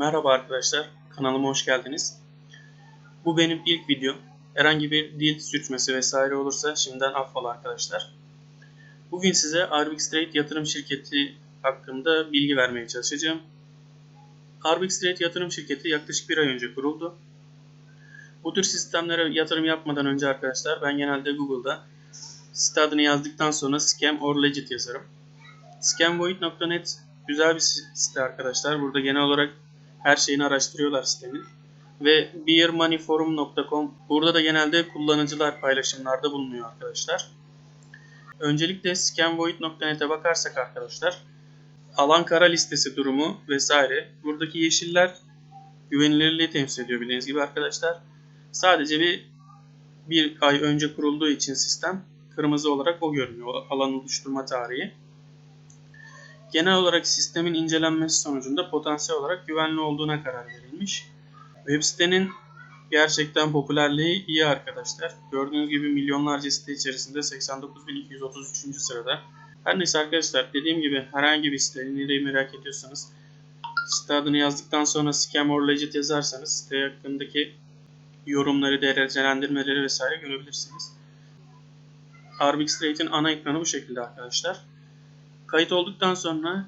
Merhaba arkadaşlar, kanalıma hoş geldiniz. Bu benim ilk videom. Herhangi bir dil sürçmesi vesaire olursa şimdiden affola arkadaşlar. Bugün size Arbix Trade yatırım şirketi hakkında bilgi vermeye çalışacağım. Arbix Trade yatırım şirketi yaklaşık bir ay önce kuruldu. Bu tür sistemlere yatırım yapmadan önce arkadaşlar ben genelde Google'da site adını yazdıktan sonra scam or legit yazarım. Scamvoid.net güzel bir site arkadaşlar. Burada genel olarak her şeyini araştırıyorlar sitenin. Ve beermoneyforum.com burada da genelde kullanıcılar paylaşımlarda bulunuyor arkadaşlar. Öncelikle scamvoid.net'e bakarsak arkadaşlar alan kara listesi durumu vesaire. Buradaki yeşiller güvenilirliği temsil ediyor bildiğiniz gibi arkadaşlar. Sadece bir bir ay önce kurulduğu için sistem kırmızı olarak o görünüyor. Alan oluşturma tarihi. Genel olarak sistemin incelenmesi sonucunda potansiyel olarak güvenli olduğuna karar verilmiş. Web sitenin gerçekten popülerliği iyi arkadaşlar. Gördüğünüz gibi milyonlarca site içerisinde 89.233. sırada. Her neyse arkadaşlar dediğim gibi herhangi bir site nereyi merak ediyorsanız site adını yazdıktan sonra scam or legit yazarsanız site hakkındaki yorumları, derecelendirmeleri vesaire görebilirsiniz. Arbix Trade'in ana ekranı bu şekilde arkadaşlar. Kayıt olduktan sonra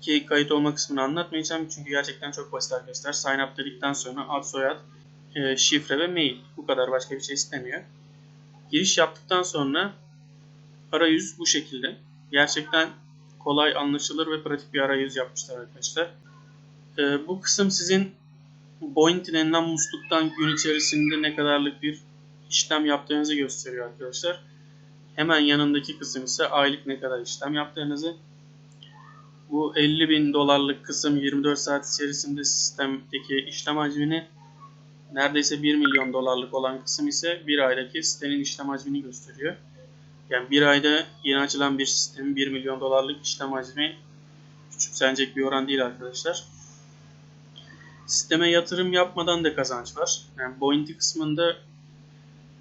ki kayıt olma kısmını anlatmayacağım çünkü gerçekten çok basit arkadaşlar. Sign up dedikten sonra ad, soyad, e, şifre ve mail. Bu kadar başka bir şey istemiyor. Giriş yaptıktan sonra arayüz bu şekilde. Gerçekten kolay, anlaşılır ve pratik bir arayüz yapmışlar arkadaşlar. E, bu kısım sizin Bounty denilen musluktan gün içerisinde ne kadarlık bir işlem yaptığınızı gösteriyor arkadaşlar. Hemen yanındaki kısım ise aylık ne kadar işlem yaptığınızı. Bu 50 bin dolarlık kısım 24 saat içerisinde sistemdeki işlem hacmini neredeyse 1 milyon dolarlık olan kısım ise bir aydaki sitenin işlem hacmini gösteriyor. Yani bir ayda yeni açılan bir sistemin 1 milyon dolarlık işlem hacmi küçümsenecek bir oran değil arkadaşlar. Sisteme yatırım yapmadan da kazanç var. Yani Bounty kısmında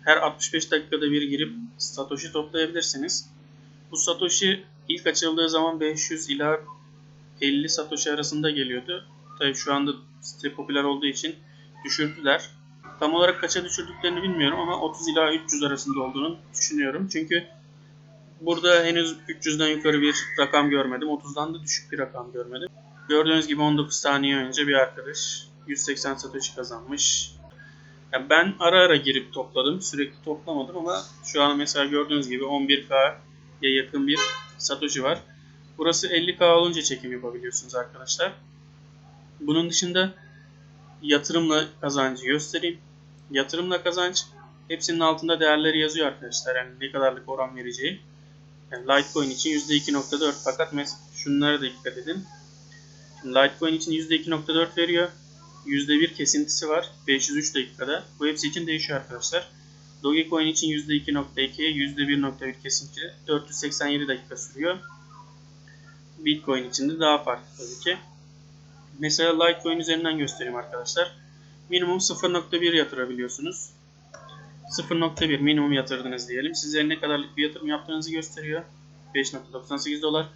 her 65 dakikada bir girip Satoshi toplayabilirsiniz. Bu Satoshi ilk açıldığı zaman 500 ila 50 Satoshi arasında geliyordu. Tabii şu anda site popüler olduğu için düşürdüler. Tam olarak kaça düşürdüklerini bilmiyorum ama 30 ila 300 arasında olduğunu düşünüyorum. Çünkü burada henüz 300'den yukarı bir rakam görmedim. 30'dan da düşük bir rakam görmedim. Gördüğünüz gibi 19 saniye önce bir arkadaş 180 Satoshi kazanmış. Yani ben ara ara girip topladım. Sürekli toplamadım ama şu an mesela gördüğünüz gibi 11K'ya yakın bir Satoshi var. Burası 50K olunca çekim yapabiliyorsunuz arkadaşlar. Bunun dışında yatırımla kazancı göstereyim. Yatırımla kazanç hepsinin altında değerleri yazıyor arkadaşlar. Yani ne kadarlık oran vereceği. Yani Litecoin için %2.4 fakat şunlara da dikkat edin. Şimdi Litecoin için %2.4 veriyor. %1 kesintisi var 503 dakikada. Bu hepsi için değişiyor arkadaşlar. Dogecoin için %2.2, %1.1 kesinti 487 dakika sürüyor. Bitcoin için de daha farklı tabii ki. Mesela Litecoin üzerinden göstereyim arkadaşlar. Minimum 0.1 yatırabiliyorsunuz. 0.1 minimum yatırdınız diyelim. Size ne kadarlık bir yatırım yaptığınızı gösteriyor. 5.98 dolar.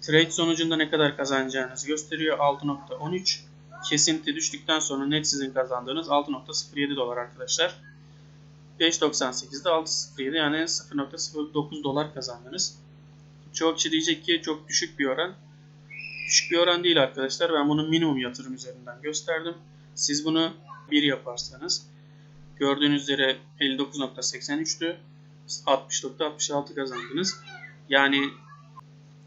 Trade sonucunda ne kadar kazanacağınızı gösteriyor. 6.13 kesinti düştükten sonra net sizin kazandığınız 6.07 dolar arkadaşlar. 5.98'de 6.07 yani 0.09 dolar kazandınız. Çok kişi diyecek ki çok düşük bir oran. Düşük bir oran değil arkadaşlar. Ben bunu minimum yatırım üzerinden gösterdim. Siz bunu 1 yaparsanız gördüğünüz üzere 59.83'tü. 60.66 kazandınız. Yani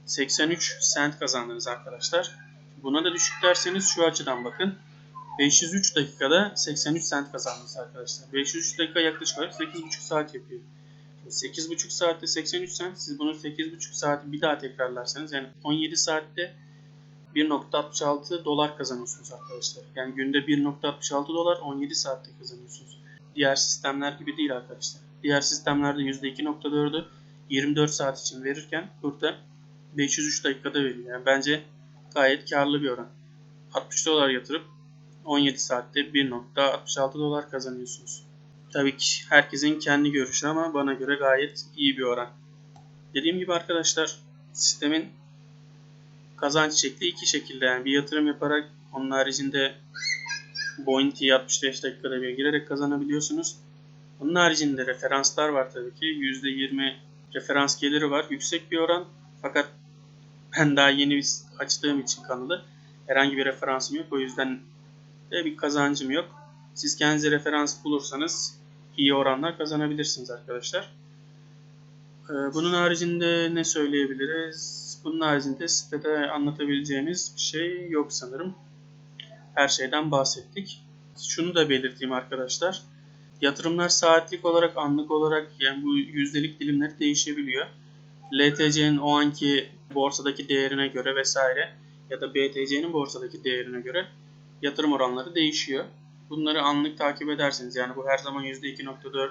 83 sent kazandınız arkadaşlar. Buna da düşük derseniz şu açıdan bakın. 503 dakikada 83 sent kazandınız arkadaşlar. 503 dakika yaklaşık olarak 8,5 saat yapıyor. 8,5 saatte 83 sent siz bunu 8,5 saati bir daha tekrarlarsanız yani 17 saatte 1.66 dolar kazanıyorsunuz arkadaşlar. Yani günde 1.66 dolar 17 saatte kazanıyorsunuz. Diğer sistemler gibi değil arkadaşlar. Diğer sistemlerde %2.4'ü 24 saat için verirken burada 503 dakikada veriyor. Yani bence gayet karlı bir oran. 60 dolar yatırıp 17 saatte 1.66 dolar kazanıyorsunuz. Tabii ki herkesin kendi görüşü ama bana göre gayet iyi bir oran. Dediğim gibi arkadaşlar sistemin kazanç şekli iki şekilde yani bir yatırım yaparak Onun haricinde Bounty'yi 65 dakikada bir girerek kazanabiliyorsunuz. Onun haricinde referanslar var tabii ki. %20 referans geliri var. Yüksek bir oran. Fakat ben daha yeni bir açtığım için kanalı herhangi bir referansım yok. O yüzden de bir kazancım yok. Siz kendinize referans bulursanız iyi oranlar kazanabilirsiniz arkadaşlar. Ee, Bunun haricinde ne söyleyebiliriz? Bunun haricinde sitede anlatabileceğimiz bir şey yok sanırım. Her şeyden bahsettik. Şunu da belirteyim arkadaşlar. Yatırımlar saatlik olarak, anlık olarak yani bu yüzdelik dilimleri değişebiliyor. LTC'nin o anki borsadaki değerine göre vesaire ya da BTC'nin borsadaki değerine göre yatırım oranları değişiyor. Bunları anlık takip edersiniz. Yani bu her zaman %2.4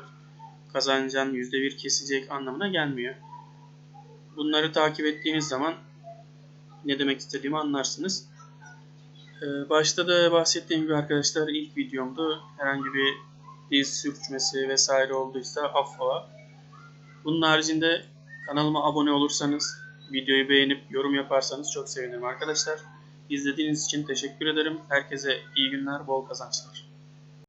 kazanacağın %1 kesecek anlamına gelmiyor. Bunları takip ettiğiniz zaman ne demek istediğimi anlarsınız. Ee, Başta da bahsettiğim gibi arkadaşlar ilk videomdu. Herhangi bir dil sürçmesi vesaire olduysa affola. Bunun haricinde kanalıma abone olursanız, videoyu beğenip yorum yaparsanız çok sevinirim arkadaşlar. İzlediğiniz için teşekkür ederim. Herkese iyi günler, bol kazançlar.